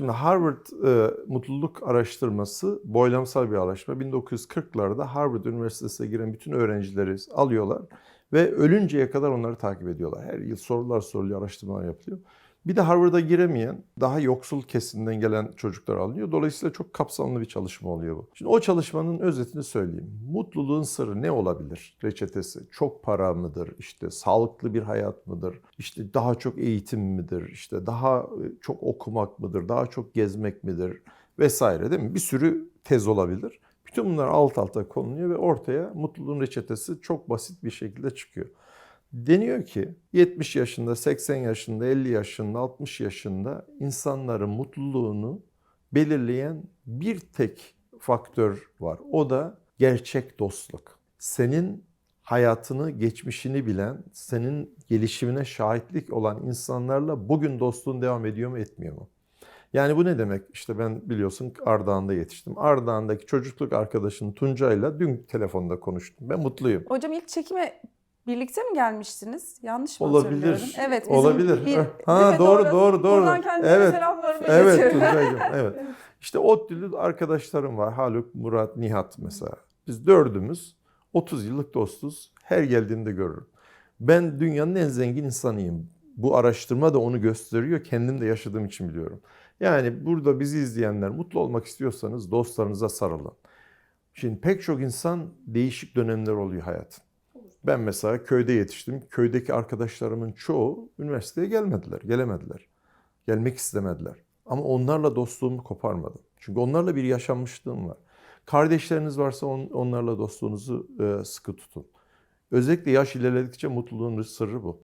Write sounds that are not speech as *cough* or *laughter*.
Şimdi Harvard e, mutluluk araştırması boylamsal bir araştırma. 1940'larda Harvard Üniversitesi'ne giren bütün öğrencileri alıyorlar ve ölünceye kadar onları takip ediyorlar. Her yıl sorular soruluyor, araştırmalar yapılıyor. Bir de Harvard'a giremeyen, daha yoksul kesimden gelen çocuklar alınıyor. Dolayısıyla çok kapsamlı bir çalışma oluyor bu. Şimdi o çalışmanın özetini söyleyeyim. Mutluluğun sırrı ne olabilir? Reçetesi. Çok para mıdır? İşte sağlıklı bir hayat mıdır? İşte daha çok eğitim midir? İşte daha e, çok okumak mıdır? Daha çok gezmek midir? Vesaire değil mi? Bir sürü tez olabilir. Bütün bunlar alt alta konuluyor ve ortaya mutluluğun reçetesi çok basit bir şekilde çıkıyor. Deniyor ki 70 yaşında, 80 yaşında, 50 yaşında, 60 yaşında insanların mutluluğunu belirleyen bir tek faktör var. O da gerçek dostluk. Senin hayatını, geçmişini bilen, senin gelişimine şahitlik olan insanlarla bugün dostluğun devam ediyor mu, etmiyor mu? Yani bu ne demek? İşte ben biliyorsun Ardahan'da yetiştim. Ardahan'daki çocukluk arkadaşım Tuncay'la dün telefonda konuştum. Ben mutluyum. Hocam ilk çekime birlikte mi gelmiştiniz? Yanlış mı Olabilir. Evet. bizim Olabilir. bir- Ha, mi? doğru, doğru, doğru. Buradan kendisine Evet. selamlarımı Evet iletiyorum. *laughs* Evet. İşte ODTÜ'lü arkadaşlarım var. Haluk, Murat, Nihat mesela. Biz dördümüz 30 yıllık dostuz. Her geldiğimde görürüm. Ben dünyanın en zengin insanıyım. Bu araştırma da onu gösteriyor. Kendim de yaşadığım için biliyorum. Yani burada bizi izleyenler mutlu olmak istiyorsanız dostlarınıza sarılın. Şimdi pek çok insan değişik dönemler oluyor hayatın. Ben mesela köyde yetiştim. Köydeki arkadaşlarımın çoğu üniversiteye gelmediler, gelemediler. Gelmek istemediler. Ama onlarla dostluğumu koparmadım. Çünkü onlarla bir yaşanmışlığım var. Kardeşleriniz varsa on- onlarla dostluğunuzu e, sıkı tutun. Özellikle yaş ilerledikçe mutluluğun sırrı bu.